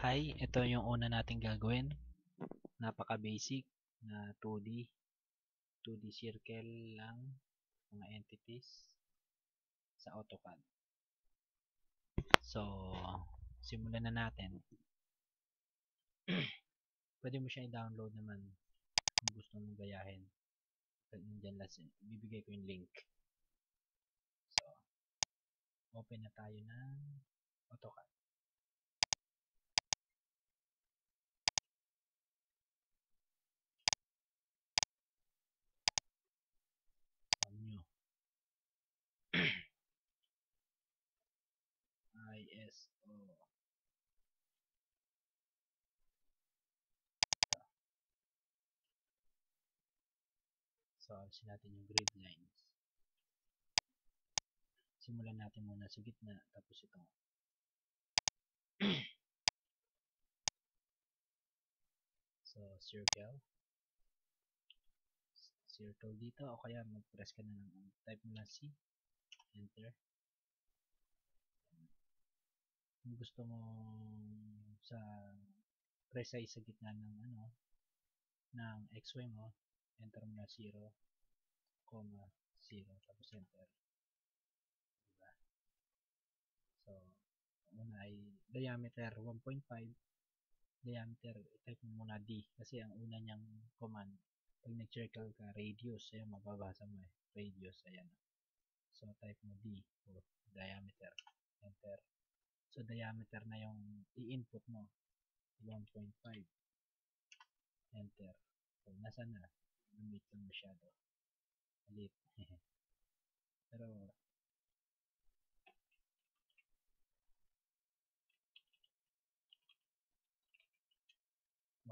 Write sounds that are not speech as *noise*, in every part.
Hi, ito yung una nating gagawin. Napaka-basic na 2D. 2D circle lang mga entities sa AutoCAD. So, simulan na natin. *clears throat* Pwede mo siya i-download naman kung gusto mong gayahin. Nandiyan lang, bibigay ko yung link. So, open na tayo ng AutoCAD. ISO. So, alisin natin yung grid lines. Simulan natin muna sa gitna, tapos ito. *clears throat* so, circle. Circle dito, o kaya mag-press ka na ng type mo na C. Enter. Kung gusto mo sa precise sa gitna ng ano ng XY mo, enter mo na 0, 0, tapos enter. Diba? So, una ay diameter 1.5 diameter, type mo muna D kasi ang una niyang command pag nag-circle ka, radius, ayan, mababasa mo eh, radius, ayan. So, type mo D for diameter, enter. So, diameter na yung i-input mo, 1.5, enter. So, nasa na? Lumit lang masyado. Malit. *laughs* Pero,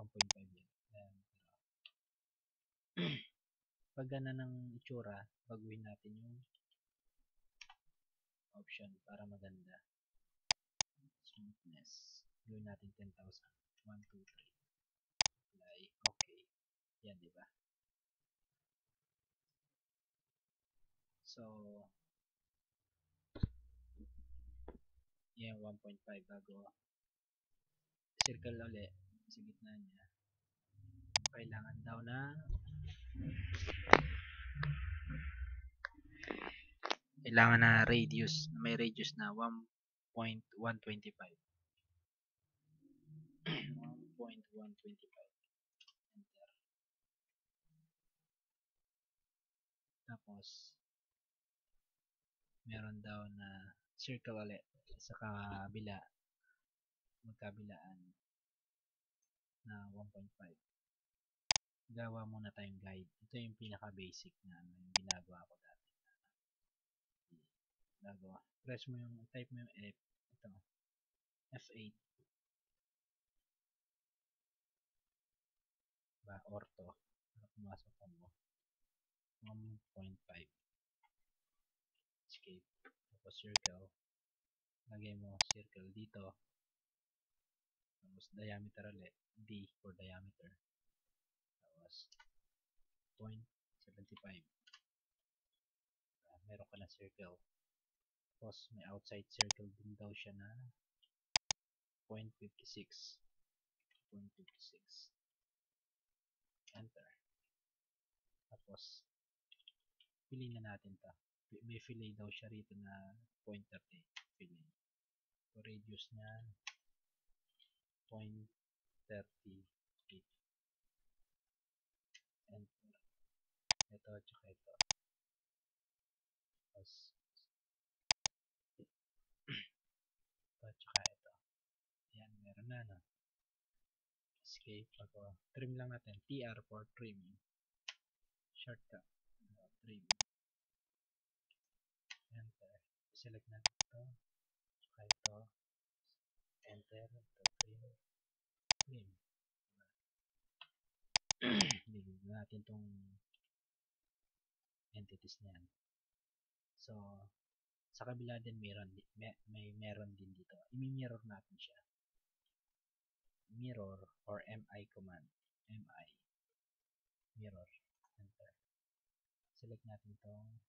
point five yan. Ayan. *clears throat* Pag gana ng itsura, baguhin natin yung option para maganda. Smoothness. Gawin natin 10,000. 1, 2, 3. Apply. Okay. Yan, di ba? So, yan 1.5 bago circle ulit sa gitna niya. Kailangan daw na kailangan na radius may radius na 1.125 1.125 enter tapos meron daw na circle ulit sa kabila magkabilaan na 1.5 gawa muna tayong guide. Ito yung pinaka basic na yung ginagawa ko dati. Gagawa press mo yung type mo yung F ito. F8 ba ortho. Para pumasok mo? 1.5 escape. Tapos circle. Lagay mo circle dito. Tapos diameter ulit. D for diameter. Tapos 0.75 uh, meron ka na circle tapos may outside circle din daw siya na 0.56 0.56 enter. Tapos piliin na natin ta may fillet daw siya rito na 0.30 fillet. So radius niya 0.38 enter ito tsaka ito tapos ito tsaka ito yan meron na no escape ako. Trim lang natin. TR for trim shortcut. Uh, trim enter. Select natin ito tsaka ito. Enter. Ito trim. Trim. *clears throat* Nilog natin tong entities na yan. So, sa kabila din meron, may, may meron din dito. I-mirror natin siya. Mirror or MI command. MI. Mirror. Enter. Select natin tong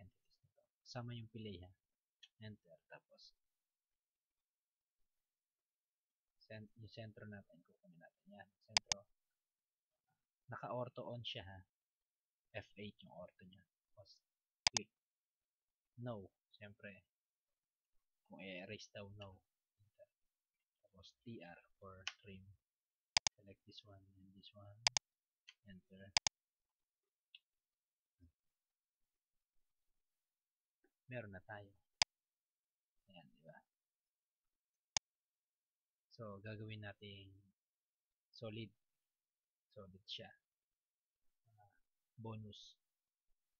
entities na to. Kasama yung pilay ha. Enter. Tapos, cent yung sentro natin, kukunin natin yan. Sentro. Naka-ortho on siya ha. F8 yung ortho niya. Tapos, click. No. Siyempre, kung i-erase daw, no. Tapos, TR for trim. Select this one and this one. Enter. Meron na tayo. Ayan, di ba? So, gagawin nating solid. Solid siya. Uh, bonus.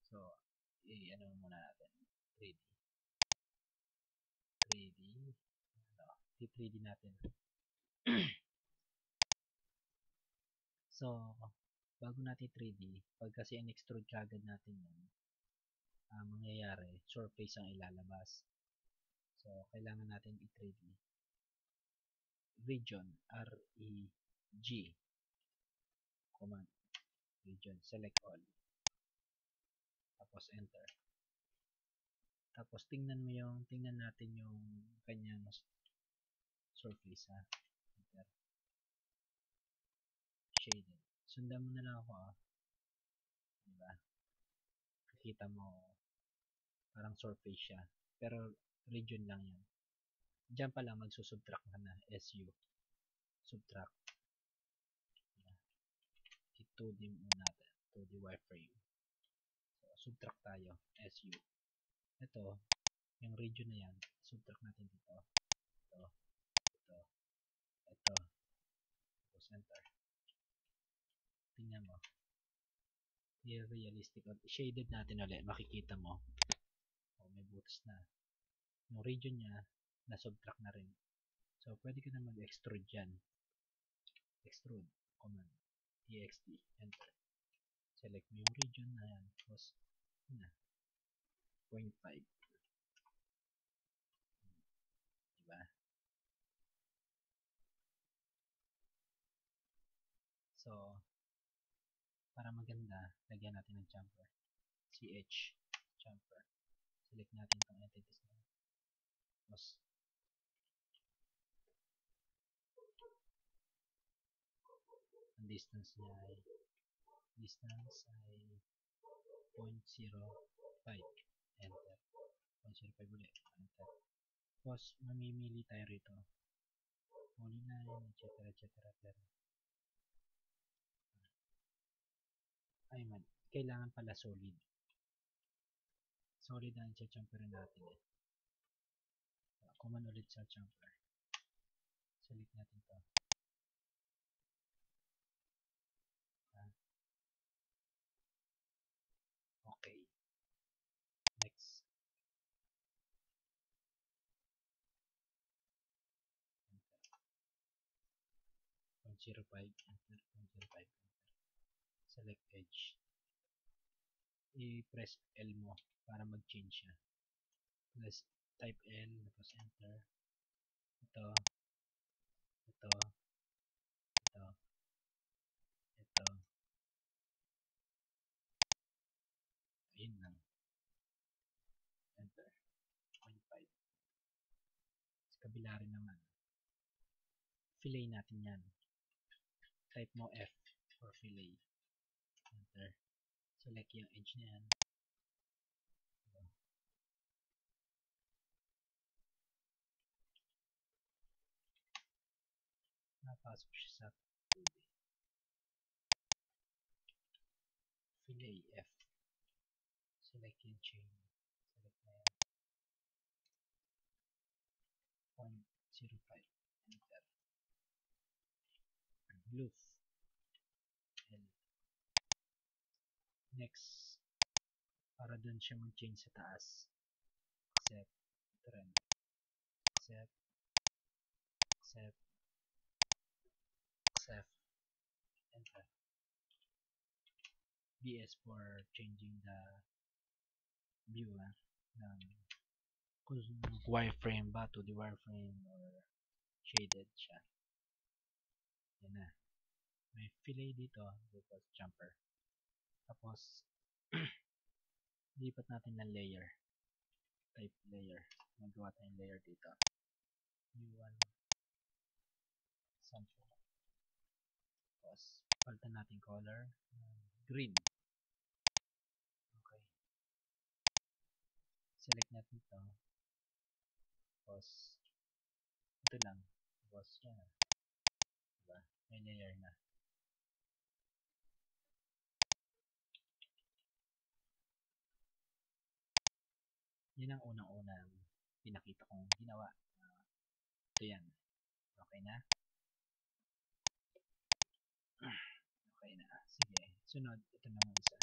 So, i-ano muna natin. 3D. 3D. Ano, 3D natin. *clears throat* so, bago natin 3D, pag kasi in-extrude kagad natin yan, uh, mangyayari, surface ang ilalabas. So, kailangan natin i-3D. Region, R-E-G. Command. Region, select all. Tapos, enter. Tapos, tingnan mo yung, tingnan natin yung kanyang surface, ha. Enter. Shaded. Sundan mo na lang ako, ah. Diba? Nakita mo, parang surface siya. Pero, region lang yan. Diyan pa lang magsusubtract ka na SU. Subtract. I-2D muna natin. 2D wireframe. So, subtract tayo. SU. Ito, yung region na yan, subtract natin dito. Ito. Ito. Ito. Tapos enter. Tingnan mo. realistic. Shaded natin ulit. Makikita mo. Oh, may butas na yung region niya na subtract na rin so pwede ka na mag extrude dyan extrude command ext enter select mo yung region na yan tapos na 0.5 diba so para maganda lagyan natin ng jumper ch jumper select natin itong entities na tapos ang distance niya ay distance ay 0.05 enter. 0.05 ulit. Enter. Tapos mamimili tayo rito. Polyline etc etc pero ay man kailangan pala solid. Solid ang i-champerin natin eh. Command ulit sa jumper select natin to. Ah. okay. Next. Enter 0.05 enter 0.05 enter select edge i-press L mo para mag-change siya press type L, tapos enter. Ito, ito, ito, ito. Ayun lang. Enter. 0.5. Sa kabila rin naman. Fillet natin yan. Type mo F for fillet. Enter. Select yung edge na yan. napasok siya sa. Fillet F. Select yung chain. Select na yan. 0.05. Enter. Glove. L. Next. Para dun siya mag-chain sa taas. Accept. Trend. Accept. Accept XF enter BS for changing the view ah, ng wireframe ba to the wireframe or shaded siya yan na may fillet dito tapos jumper tapos *clears throat* lipat natin ng layer type layer magawa tayong layer dito new one Samsung. Tapos, palitan natin color. green. Okay. Select natin ito. Tapos, ito lang. Tapos, yan. Diba? May layer na. Yun ang unang-unang pinakita kong ginawa. Uh, ito yan. Okay na? *clears throat* Okay na. Sige. Sunod, ito naman isa.